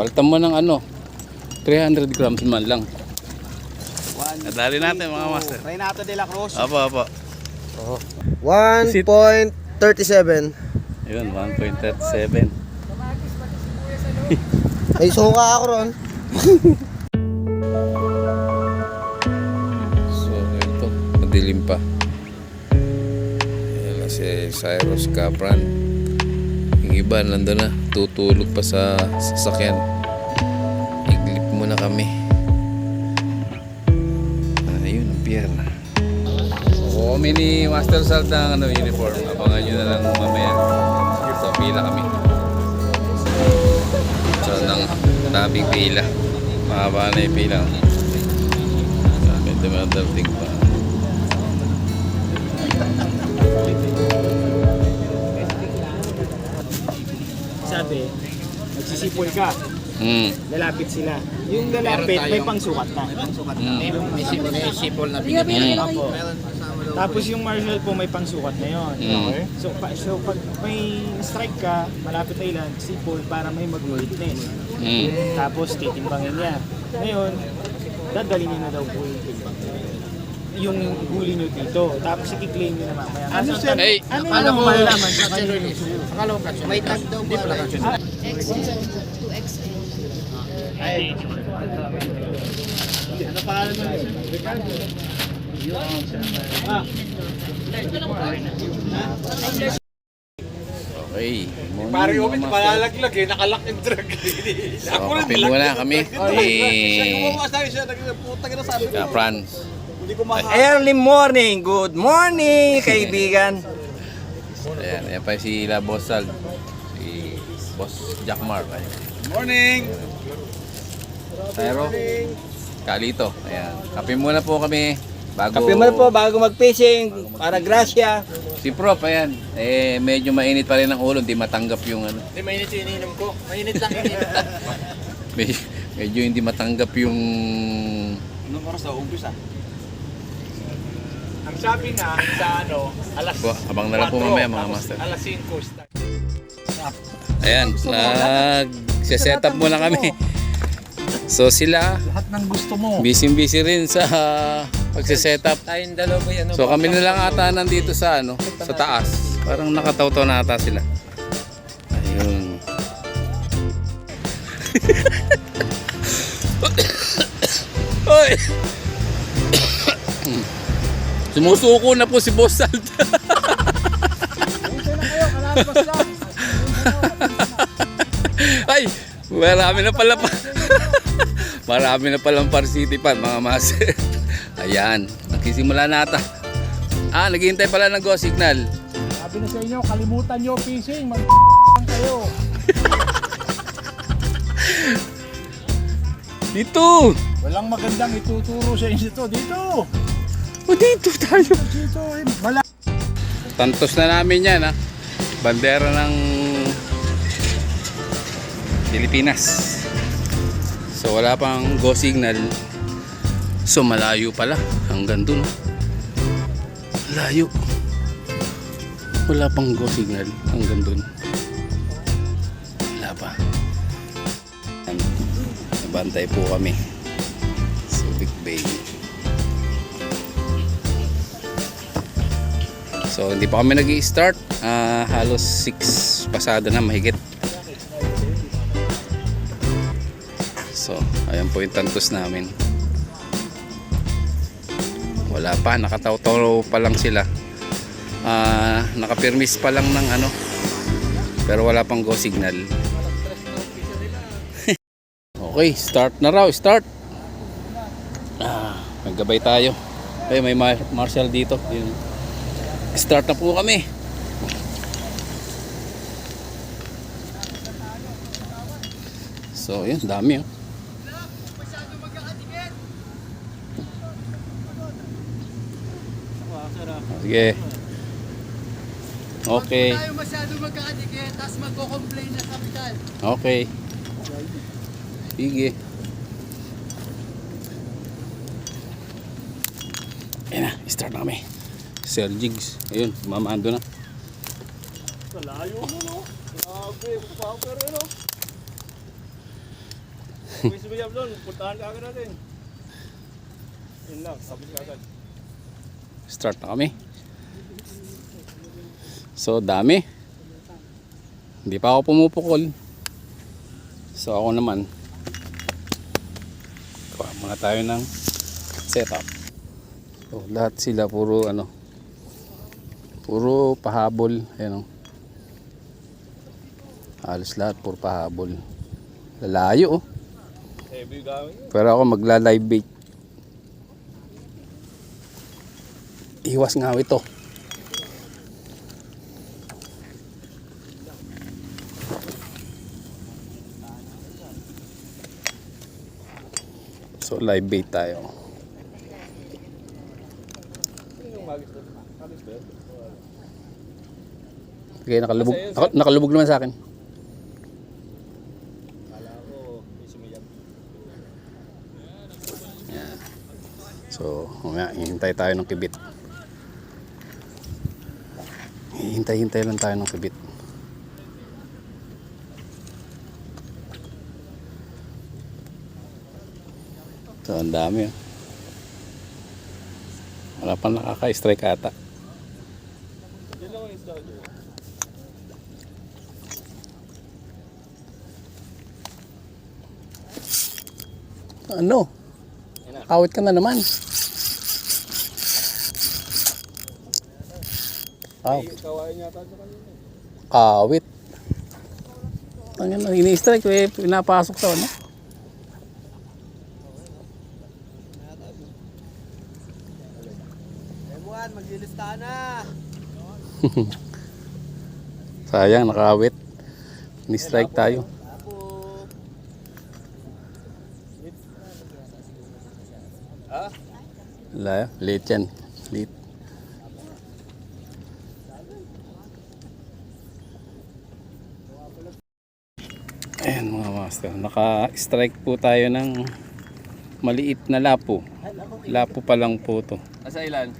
Palitan mo ng ano, 300 grams man lang. Nadali natin mga master. Renato de la Cruz. Apo, apo. 1.37. Yun, 1.37. May suka ako ron. So, ito, madilim pa. Yan lang si Cyrus Capran. Yung iba, nandun na. Tutulog pa sa sasakyan. Iglip muna kami. Ayun, ang pierna. So, kami ni Master Salt ng ano, uniform. Abangan nyo na lang mamaya. So, pila kami. So, nang tabing pila. Mahaba na yung pila. Medyo madalding pa. Sabi, magsisipol ka, Mm. lalapit sila. Yung lalapit, may pangsukat na. Mm. Mm. Apo. Tapos yung marshal po may pangsukat na yon. Mm. So, pa, so pag may strike ka, malapit na ilan, sipol para may mag-witness. Mm. Tapos titimbangin niya. Ngayon, dadali niya na daw po yung. Yung huli niyo dito. Tapos i-claim niyo na mamaya. Ano sir? Hey! Ano yung malalaman sa kanila? May tag daw ba? XL to XL. Ay, ano pangalan mo? Ricardo. Okay. Pare Morning, Omid, mga master. malalaglag eh, nakalak yung drug. So, kape muna kami Siya ni gumawa sa akin siya, nagputang na sabi ko. Hindi ko mahal. Early morning, good morning kaibigan. Ayan, ayan pa si La Boss Sal. Si Boss Jackmar. Ayan. Morning! Pero, Kalito. Ayan. Kape muna po kami. Bago, Kape mo na po bago mag-fishing para grasya. Si Prof, ayan. Eh, medyo mainit pa rin ang ulo. Hindi matanggap yung ano. Hindi, mainit yung iniinom ko. Mainit lang iniinom. Medyo, medyo hindi matanggap yung... Anong oras na umpisa? Sabi nga sa ano, alas Bo, abang na lang po 4, mamaya, mga tapos master. Alas 5 start. Ayan, nag-set up muna kami. So sila, Lahat ng gusto mo. busy-busy rin sa pagse-set up. Tayong dalawa yan. So kami na lang ata nandito sa ano, sa taas. Parang nakataw-taw na ata sila. Ayun. Oy! Sumusuko na po si Boss Salt. Ay, marami na pala pa. marami na palang par city pa mga master. Ayan, nagsisimula na ata. Ah, naghihintay pala ng go signal. Sabi na sa inyo, kalimutan nyo fishing. Mag kayo. Dito! Walang magandang ituturo sa inyo dito. Dito! O dito tayo. Tantos na namin yan ha. Bandera ng Pilipinas. So wala pang go signal. So malayo pala hanggang dun. Layo. Wala pang go signal hanggang dun. Wala pa. Nabantay po kami. Subic Bay. So hindi pa kami nag start Ah, halos 6 pasado na mahigit. So, ayan po yung tantos namin. Wala pa, nakataw-taw pa lang sila. Ah, nakapirmis pa lang ng ano. Pero wala pang go signal. okay, start na raw, start. Ah, maggabay tayo. Ay, may Mar- Marshall dito. Yun. Start na po kami. So, yun, dami oh. Sige. Okay. Tayo masyado magkakadikit, tapos magko-complain na kapital. Okay. Sige. Ayan na, start na kami. Sir Jigs. Ayun, mamando na. Malayo mo no. Grabe, power no. Pwede sumiyap doon, puntahan ka agad natin. Yun lang, sabit ka agad. Start na kami. So, dami. Hindi pa ako pumupukol. So, ako naman. Kuha muna tayo ng setup. So, lahat sila puro ano. Puro pahabol. Ayan o. Halos lahat puro pahabol. Lalayo oh. Heavy gawin. Pero ako magla-live bait. Iwas nga ito. So live bait tayo. Okay, nakalubog. Ako, nakalubog naman sa akin. So, mamaya, hihintay tayo ng kibit. Hihintay-hintay lang tayo ng kibit. So, ang dami. oh. Wala pa nakaka-strike ata. Ano? Awit ka na naman. Aw. Awit. Ang ano, ini-strike, eh, pinapasok sa ano. Emuan, maglilista na. Sayang, nakawit. Ni-strike tayo. Wala, late yan. Late. Ayan mga master. Naka-strike po tayo ng maliit na lapo. Lapo pa lang po to. Asa ilan?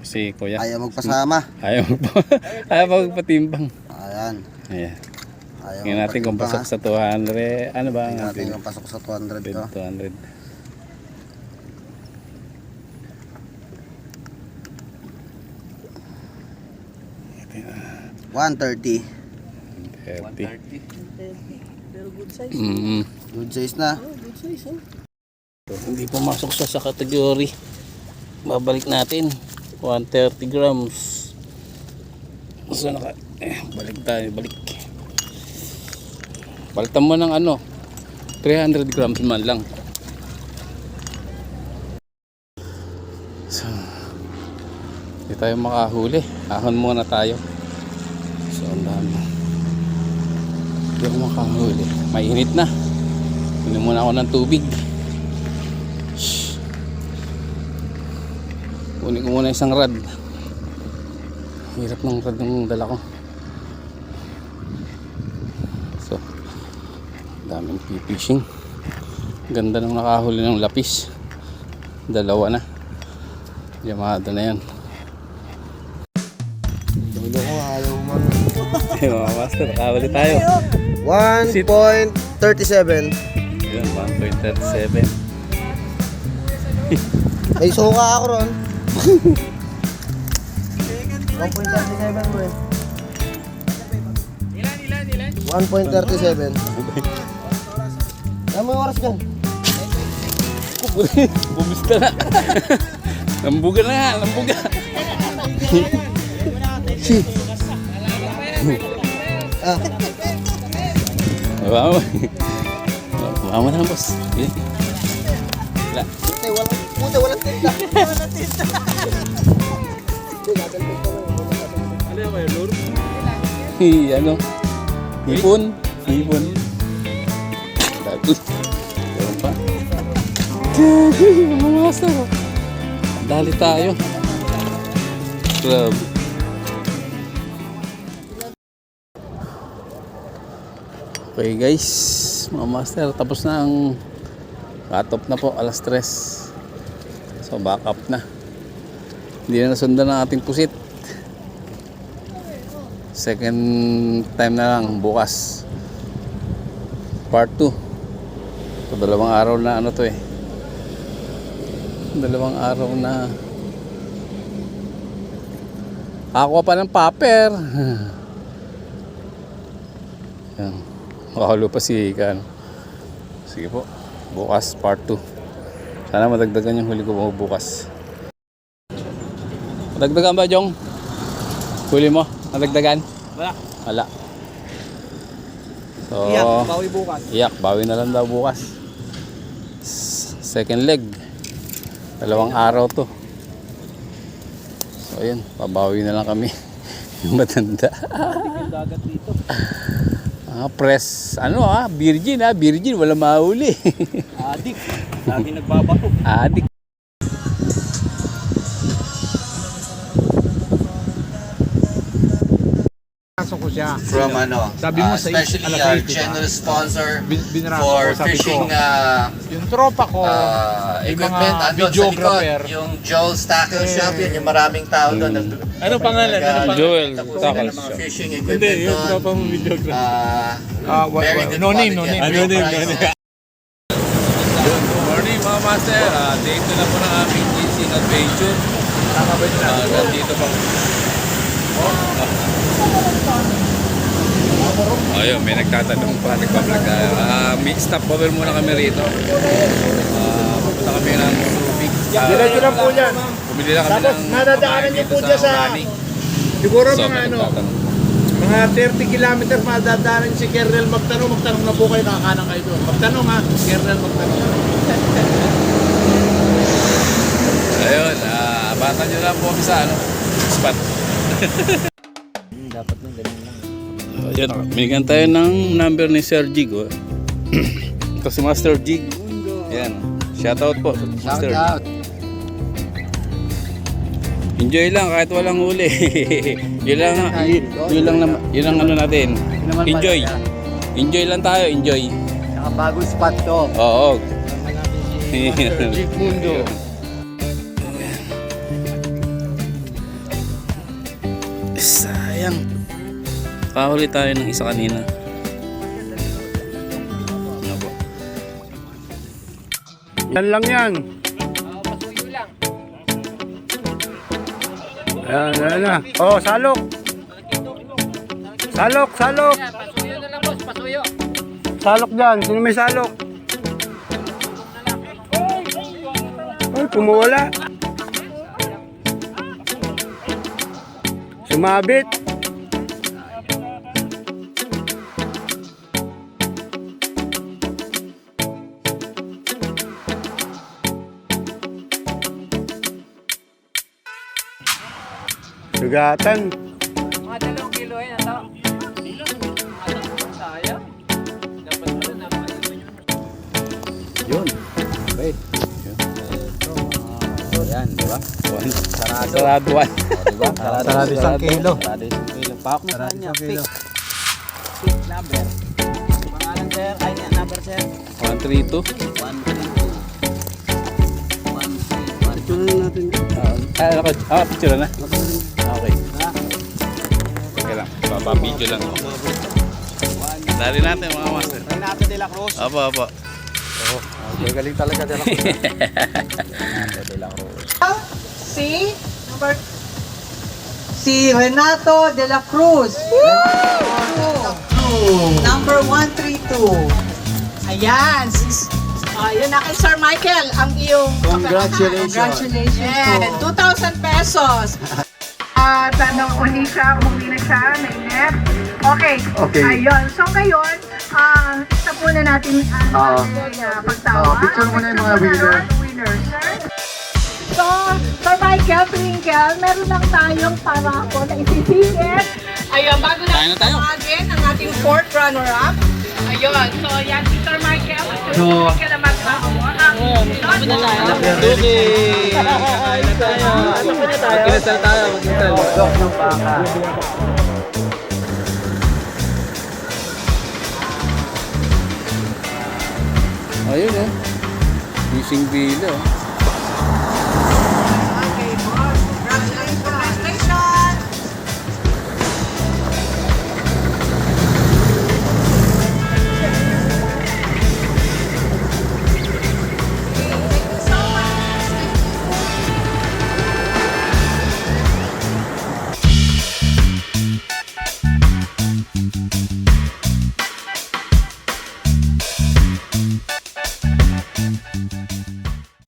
Si kuya. Ayaw magpasama. Ayaw po. Ayaw magpatimbang. Ayan. Ayan. Ayaw Tingnan natin kung pasok sa 200. Ano ba Tingnan natin kung pasok sa 200 to. 200? 130. 30. Mm Good size na. Hindi pumasok siya sa category. Babalik natin. 130 grams. So naka, eh, balik tayo, balik. Palitan mo ng ano, 300 grams man lang. So, hindi tayo makahuli. Ahon muna tayo. So, ang dami. Hindi ako makahuli. Mainit na. Inom muna ako ng tubig. Kunin ko muna isang rad. Hirap ng rad ng dala ko. So, daming fishing. Ganda ng nakahuli ng lapis. Dalawa na. Yamada na yan. Ayun mga master, nakahuli tayo. 1.37. Yun, 1.37. May suka ako ron. 1.37 bro. Ilan, ilan, ilan? 1.37. Ano yung oras dyan? Bumista na. lambuga na nga, lambuga. Ah, Mabama. Mabama na boss. Yan. Wala. puti, walang, puti, walang tinta. Walang tinta. Hi, ano? Hipon. Hipon. Tago. Meron pa. Gagi, mga master. Dali tayo. Grabe. Okay guys, mga master, tapos na ang cut off na po, alas 3. So back up na. Hindi na nasundan ang ating pusit. Second time na lang bukas. Part 2. So, dalawang araw na ano to eh. Dalawang araw na Ako pa ng paper. Yan. Makahalo pa si Ikan. Sige po. Bukas part 2. Sana madagdagan yung huli ko bukas. Madagdagan ba, Jong? Huli mo? Nadagdagan? Wala. Wala. So, Iyak, bawi bukas. Iyak, bawi na lang daw bukas. Second leg. Dalawang araw to. So, ayun, babawi na lang kami. Yung matanda. Dagat dito. Ah, press, ano ah, virgin ah, virgin, wala mahuli. Adik. Lagi nagbabato. Adik. Siya. from ano, Sabi mo uh, sa especially 8, diba? generous sponsor Bin- binarasa for ko, sabi fishing ko, uh, Yung tropa ko, uh, equipment mga andun sa likod. videographer. Yung Joel's Tackle Shop, yun yung maraming tao doon. Ano pangalan? Ano pangalan? Joel, Tackle ng mga Shop. fishing Hindi, equipment yung doon. tropa mo videographer. Uh, Ah, wa- very wa- good no name, no quality name. at Ah, no great name, no prices. name. Good morning mga master. Uh, dito na po ng aming ginseng adventure. Uh, nandito pa. Oh, ayun, may nagtatanong pa, nagpa-vlog tayo. Ah, may stop over muna kami rito. Ah, pupunta kami ng Subic. Uh, Diretso lang po yan. Bumili lang kami Tapos, ng nadadaanan niyo po dyan sa-. Siguro So, mga ano, mga 30 kilometers madadaanan si Kernel magtanong, magtanong na po kayo, nakakanan kayo doon. Magtanong ha, Kernel magtanong. Ayun, ah, bata nyo lang po kami sa ano, spot. Ayan, binigyan tayo ng number ni Sir Jig. Oh. Ito si Master Jig. Ayan, shoutout po. Master. Enjoy lang kahit walang huli. yun lang, yun, yun lang, yun lang ano natin. Enjoy. Enjoy lang tayo, enjoy. Saka bagong spot to. Oo. Jig Mundo. Kahuli tayo ng isa kanina. Ano po? Yan lang yan. Yan, yan na. Oh, salok. Salok, salok. Pasuyo na lang boss, pasuyo. Salok dyan. Sino may salok? Ay, pumawala. Sumabit. Sugatan. Mga dalawang kilo yan, ito. Sayang. Dapat pala na Yun. Okay. Ayan, di ba? One. Sarado. Sarado one. Diba? Sarado isang kilo. Sarado isang kilo. Pahok na Sarado kanya. isang kilo. Fix number. Pangalan sir, ay niya, number sir. One, three, two. 132. 131. Ito na natin. Ah, ano? Ah, picture na. Okay. Okay lang. Baba-video lang. Dali natin mga master. Renato de la Cruz. Apo, apo. Galing talaga dala Si number si Renato de la Cruz. Number 132. Ayan. sis- Ah, na kay Sir Michael, ang iyong Congratulations. Congratulations po. 2,000 pesos. At ano, uli siya, umuwi na siya, nainip. Okay. Okay. Ayun. So ngayon, ah, uh, po na natin ang Oo. uh, pagtawa. Oo, picture mo na yung mga winner. Winner, sir. So, Sir Michael, Twinkle, meron lang tayong para ako na isisingit. Ayun, bago Tayo na natin tayo. tawagin ang ating fourth runner-up. Ayun, so yan si Sir Michael si Sir Michael na mag-award. Ayun, na tayo. Kinasal tayo. Kinasal. ng baka. Ayun eh. Fishing bila. oh.